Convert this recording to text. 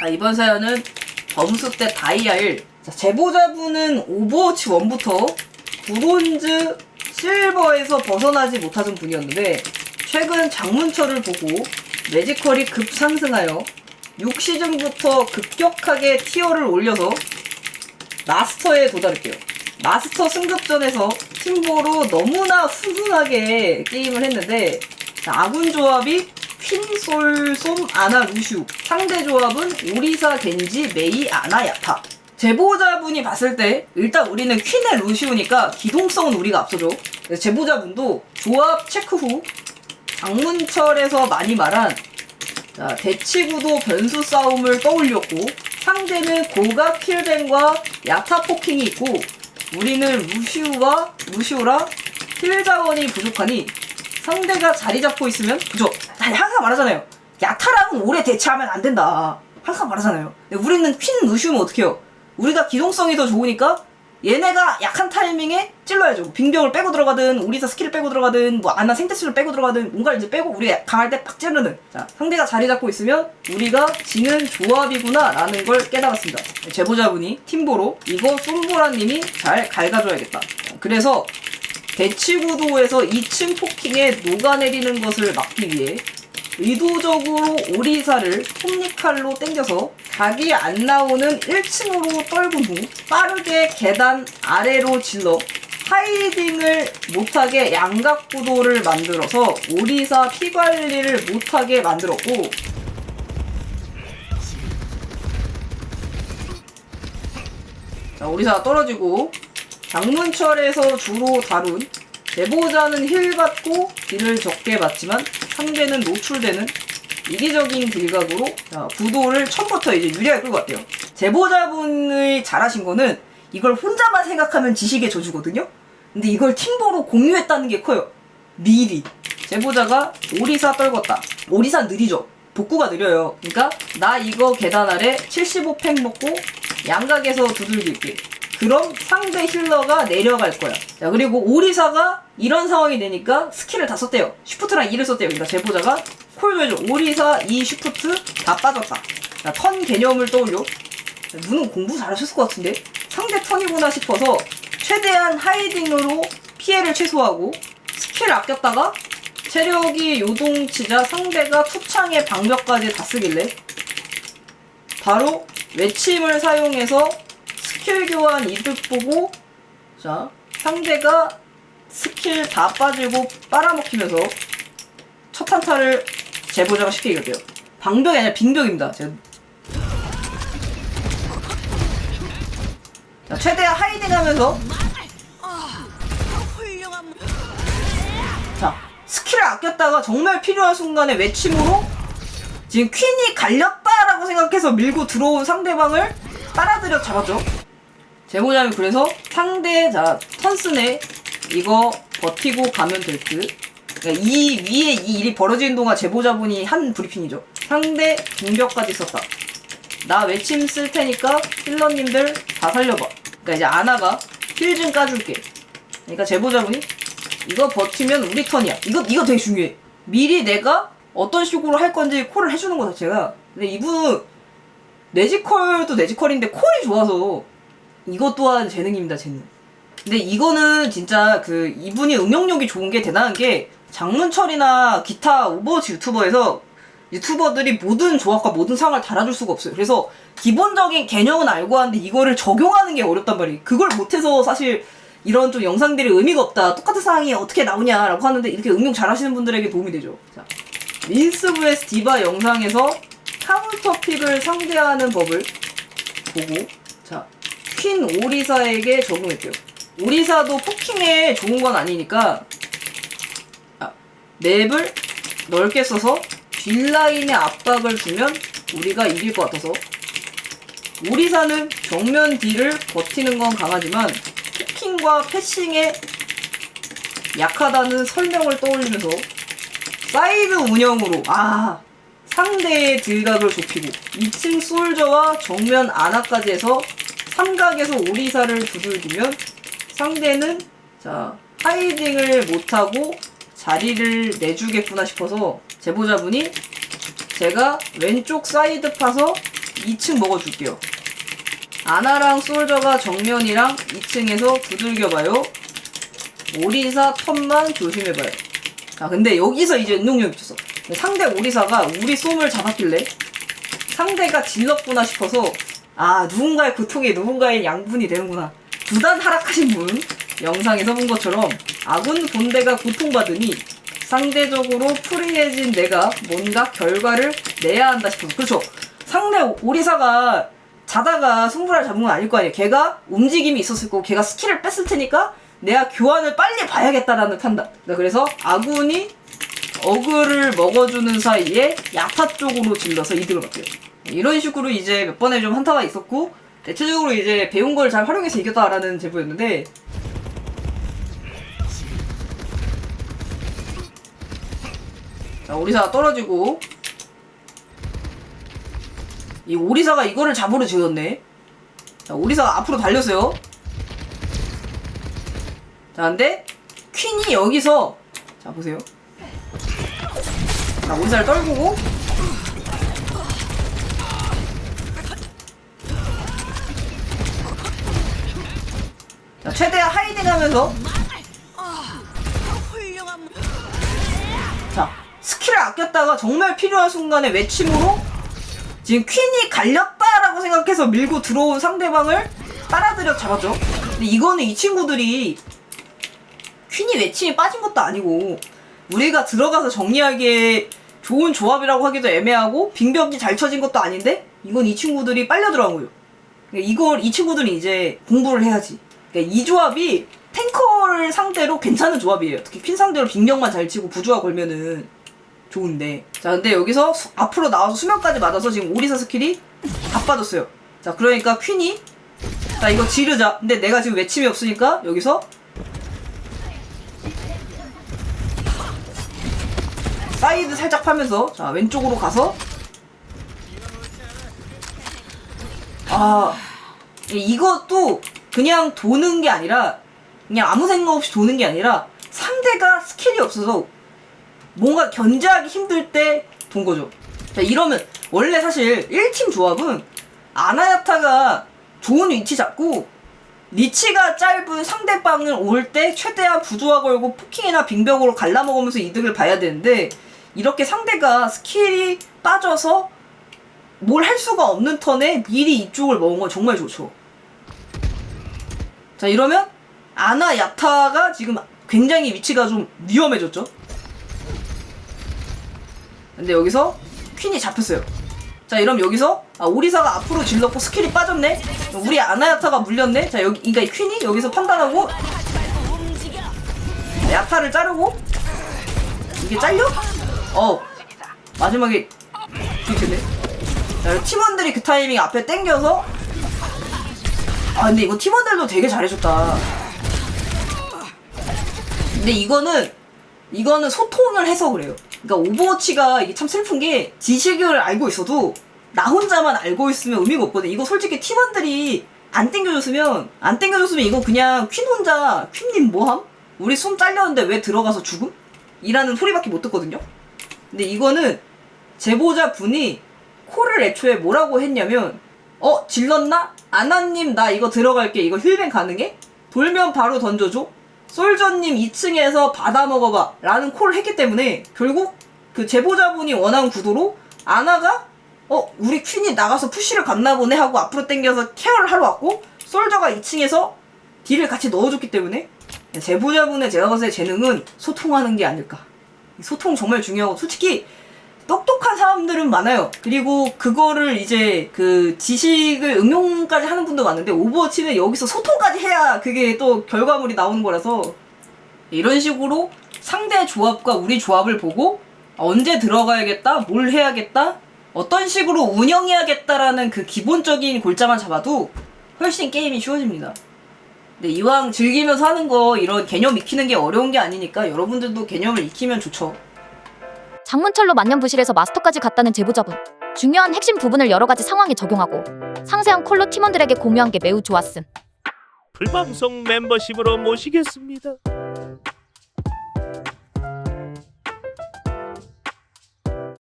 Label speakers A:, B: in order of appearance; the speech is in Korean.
A: 자, 이번 사연은 점수 때 다이아1. 자, 제보자분은 오버워치 1부터 브론즈, 실버에서 벗어나지 못하던 분이었는데, 최근 장문철을 보고 매지컬이 급상승하여 6시즌부터 급격하게 티어를 올려서 마스터에 도달했대요. 마스터 승급전에서 팀보로 너무나 훈훈하게 게임을 했는데 자, 아군 조합이 퀸솔 솜 아나 루슈. 상대 조합은 오리사 겐지 메이 아나 야타 제보자분이 봤을 때 일단 우리는 퀸의 루시우니까 기동성은 우리가 앞서죠. 제보자분도 조합 체크 후 장문철에서 많이 말한 자, 대치구도 변수 싸움을 떠올렸고 상대는 고가 킬뱅과 야타 포킹이 있고 우리는 루시우와 루시우라 힐 자원이 부족하니 상대가 자리 잡고 있으면 그죠? 항상 말하잖아요. 야타랑은 오래 대치하면 안 된다. 항상 말하잖아요. 우리는 퀸 루시우면 어떡해요? 우리가 기동성이 더 좋으니까 얘네가 약한 타이밍에 찔러야죠. 빙병을 빼고 들어가든 오리사 스킬을 빼고 들어가든 뭐 안나 생태수를 빼고 들어가든 뭔가를 이제 빼고 우리 강할 때 팍 찌르는 자 상대가 자리 잡고 있으면 우리가 지는 조합이구나 라는 걸 깨달았습니다. 제보자분이 팀보로 이거 솜보라님이 잘 갈가줘야겠다. 그래서 대치구도에서 2층 포킹에 녹아내리는 것을 막기 위해 의도적으로 오리사를 톱니칼로 당겨서 각이 안 나오는 1층으로 떨군 후 빠르게 계단 아래로 질러 하이딩을 못하게 양각구도를 만들어서 오리사 피 관리를 못하게 만들었고 자 오리사가 떨어지고 장문철에서 주로 다룬 제보자는 힐 받고 딜을 적게 받지만 상대는 노출되는 이기적인 딜각으로 자, 구도를 처음부터 이제 유리하게 끌고 왔대요. 제보자분이 잘하신 거는 이걸 혼자만 생각하면 지식의 저주거든요. 근데 이걸 팀보로 공유했다는 게 커요. 미리. 제보자가 오리사 떨궜다. 오리사 느리죠. 복구가 느려요. 그러니까 나 이거 계단 아래 75팩 먹고 양각에서 두들길게. 그럼 상대 힐러가 내려갈 거야. 자, 그리고 오리사가 이런 상황이 되니까 스킬을 다 썼대요. 슈프트랑 2를 썼대요. 그러니까 제보자가 콜도 해줘. 오리사 2 슈프트 다 빠졌다. 자, 턴 개념을 떠올려. 자, 누는 공부 잘하셨을 것 같은데? 상대 턴이구나 싶어서 최대한 하이딩으로 피해를 최소화하고 스킬 아꼈다가 체력이 요동치자 상대가 투창의 방벽까지 다 쓰길래 바로 외침을 사용해서 스킬 교환 이득 보고 자 상대가 스킬 다 빠지고 빨아먹히면서 첫 한타를 제보자가 쉽게 이겼대요. 방벽이 아니라 빙벽입니다. 자, 최대한 하이딩하면서 자 스킬을 아꼈다가 정말 필요한 순간에 외침으로 지금 퀸이 갈렸다라고 생각해서 밀고 들어온 상대방을 빨아들여 잡았죠. 제보자는 그래서 상대 자 턴스네 이거 버티고 가면 될 듯. 그러니까 이 위에 이 일이 벌어지는 동안 제보자분이 한 브리핑이죠. 상대 공격까지 썼다. 나 외침 쓸 테니까 힐러님들 다 살려봐. 그러니까 이제 아나가 힐 좀 까줄게. 그러니까 제보자분이 이거 버티면 우리 턴이야. 이거 이거 되게 중요해. 미리 내가 어떤 식으로 할 건지 콜을 해주는 거 자체가. 근데 이분은 내지컬도 내지컬인데 콜이 좋아서 이것 또한 재능입니다 재능. 근데 이거는 진짜 그 이분이 응용력이 좋은 게 대단한 게 장문철이나 기타 오버워치 유튜버에서 유튜버들이 모든 조합과 모든 상황을 달아줄 수가 없어요. 그래서 기본적인 개념은 알고 하는데 이거를 적용하는 게 어렵단 말이에요. 그걸 못해서 사실 이런 좀 영상들이 의미가 없다. 똑같은 상황이 어떻게 나오냐라고 하는데 이렇게 응용 잘 하시는 분들에게 도움이 되죠. 자, vs 디바 영상에서 카운터 픽을 상대하는 법을 보고 자, 퀸 오리사에게 적용했대요. 오리사도 포킹에 좋은 건 아니니까 아, 맵을 넓게 써서 뒷라인에 압박을 주면 우리가 이길 것 같아서 오리사는 정면 딜을 버티는 건 강하지만 포킹과 패싱에 약하다는 설명을 떠올리면서 사이드 운영으로 아 상대의 딜각을 좁히고 2층 솔저와 정면 아나까지 해서 삼각에서 오리사를 두들기면 상대는 자 하이딩을 못하고 자리를 내주겠구나 싶어서 제보자분이 제가 왼쪽 사이드 파서 2층 먹어줄게요. 아나랑 솔저가 정면이랑 2층에서 두들겨봐요. 오리사 턴만 조심해봐요. 아 근데 여기서 이제 응용력 미쳤어. 상대 오리사가 우리 솜을 잡았길래 상대가 질렀구나 싶어서 아 누군가의 고통이 누군가의 양분이 되는구나. 두단 하락하신 분 영상에서 본 것처럼 아군 본대가 고통받으니 상대적으로 프리해진 내가 뭔가 결과를 내야 한다 싶어서 그렇죠. 상대 오리사가 자다가 승부를 잡은 건 아닐 거 아니에요. 걔가 움직임이 있었을 거고 걔가 스킬을 뺐을 테니까 내가 교환을 빨리 봐야겠다라는 판단. 네, 그래서 아군이 어그를 먹어주는 사이에 야타 쪽으로 질러서 이득을 봤대요. 이런 식으로 이제 몇 번의 좀 한타가 있었고 대체적으로 이제 배운 걸 잘 활용해서 이겼다라는 제보였는데 자 오리사가 떨어지고 이 오리사가 이거를 잡으러 지었네. 자 오리사가 앞으로 달렸어요. 자 근데 퀸이 여기서 자 보세요. 자 오리사를 떨구고 최대한 하이딩하면서 자 스킬을 아꼈다가 정말 필요한 순간에 외침으로 지금 퀸이 갈렸다라고 생각해서 밀고 들어온 상대방을 빨아들여 잡았죠. 근데 이거는 이 친구들이 퀸이 외침이 빠진 것도 아니고 우리가 들어가서 정리하기에 좋은 조합이라고 하기도 애매하고 빙벽이 잘 쳐진 것도 아닌데 이건 이 친구들이 빨려 들어간 거예요. 그러니까 이걸 이 친구들이 이제 공부를 해야지. 그러니까 이 조합이 탱커를 상대로 괜찮은 조합이에요. 특히 퀸 상대로 빙벽만 잘 치고 부조화 걸면은 좋은데. 자, 근데 여기서 수- 앞으로 나와서 수면까지 맞아서 지금 오리사 스킬이 다 빠졌어요. 자, 그러니까 퀸이 자, 이거 지르자. 근데 내가 지금 외침이 없으니까 여기서 사이드 살짝 파면서 자, 왼쪽으로 가서 아, 이것도 그냥 도는 게 아니라 그냥 아무 생각 없이 도는 게 아니라 상대가 스킬이 없어서 뭔가 견제하기 힘들 때 돈 거죠. 자, 이러면 원래 사실 1팀 조합은 아나야타가 좋은 위치 잡고 리치가 짧은 상대방을 올 때 최대한 부조화 걸고 포킹이나 빙벽으로 갈라먹으면서 이득을 봐야 되는데 이렇게 상대가 스킬이 빠져서 뭘 할 수가 없는 턴에 미리 이쪽을 먹은 건 정말 좋죠. 자 이러면 아나 야타가 지금 굉장히 위치가 좀 위험해졌죠. 근데 여기서 퀸이 잡혔어요. 자 이러면 여기서 아, 오리사가 앞으로 질렀고 스킬이 빠졌네. 우리 아나야타가 물렸네. 자 여기 그러니까 이 퀸이 여기서 판단하고 야타를 자르고 이게 잘려? 어 마지막에 죽겠네. 자 팀원들이 그 타이밍 앞에 땡겨서 아 근데 이거 팀원들도 되게 잘해줬다. 근데 이거는 이거는 소통을 해서 그래요. 그러니까 오버워치가 이게 참 슬픈 게 지식을 알고 있어도 나 혼자만 알고 있으면 의미가 없거든. 이거 솔직히 팀원들이 안 땡겨줬으면 안 땡겨줬으면 이거 그냥 퀸 혼자 퀸님 뭐함? 우리 숨 잘렸는데 왜 들어가서 죽음? 이라는 소리밖에 못 듣거든요. 근데 이거는 제보자 분이 콜을 애초에 뭐라고 했냐면 어 질렀나? 아나님 나 이거 들어갈게 이거 힐뱅 가능해? 돌면 바로 던져줘? 솔저님 2층에서 받아 먹어봐 라는 콜을 했기 때문에 결국 그 제보자분이 원한 구도로 아나가 어 우리 퀸이 나가서 푸시를 갔나 보네 하고 앞으로 당겨서 케어를 하러 왔고 솔저가 2층에서 딜을 같이 넣어줬기 때문에 제보자분의 제가 봤을 때 재능은 소통하는 게 아닐까 소통 정말 중요하고 솔직히 똑똑한 사람들은 많아요. 그리고 그거를 이제 그 지식을 응용까지 하는 분도 많은데 오버워치는 여기서 소통까지 해야 그게 또 결과물이 나오는 거라서 이런 식으로 상대 조합과 우리 조합을 보고 언제 들어가야겠다, 뭘 해야겠다, 어떤 식으로 운영해야겠다라는 그 기본적인 골자만 잡아도 훨씬 게임이 쉬워집니다. 근데 이왕 즐기면서 하는 거 이런 개념 익히는 게 어려운 게 아니니까 여러분들도 개념을 익히면 좋죠.
B: 장문철로 만년부실에서 마스터까지 갔다는 제보자분. 중요한 핵심 부분을 여러 가지 상황에 적용하고 상세한 콜로 팀원들에게 공유한 게 매우 좋았음.
C: 풀방송 멤버십으로 모시겠습니다.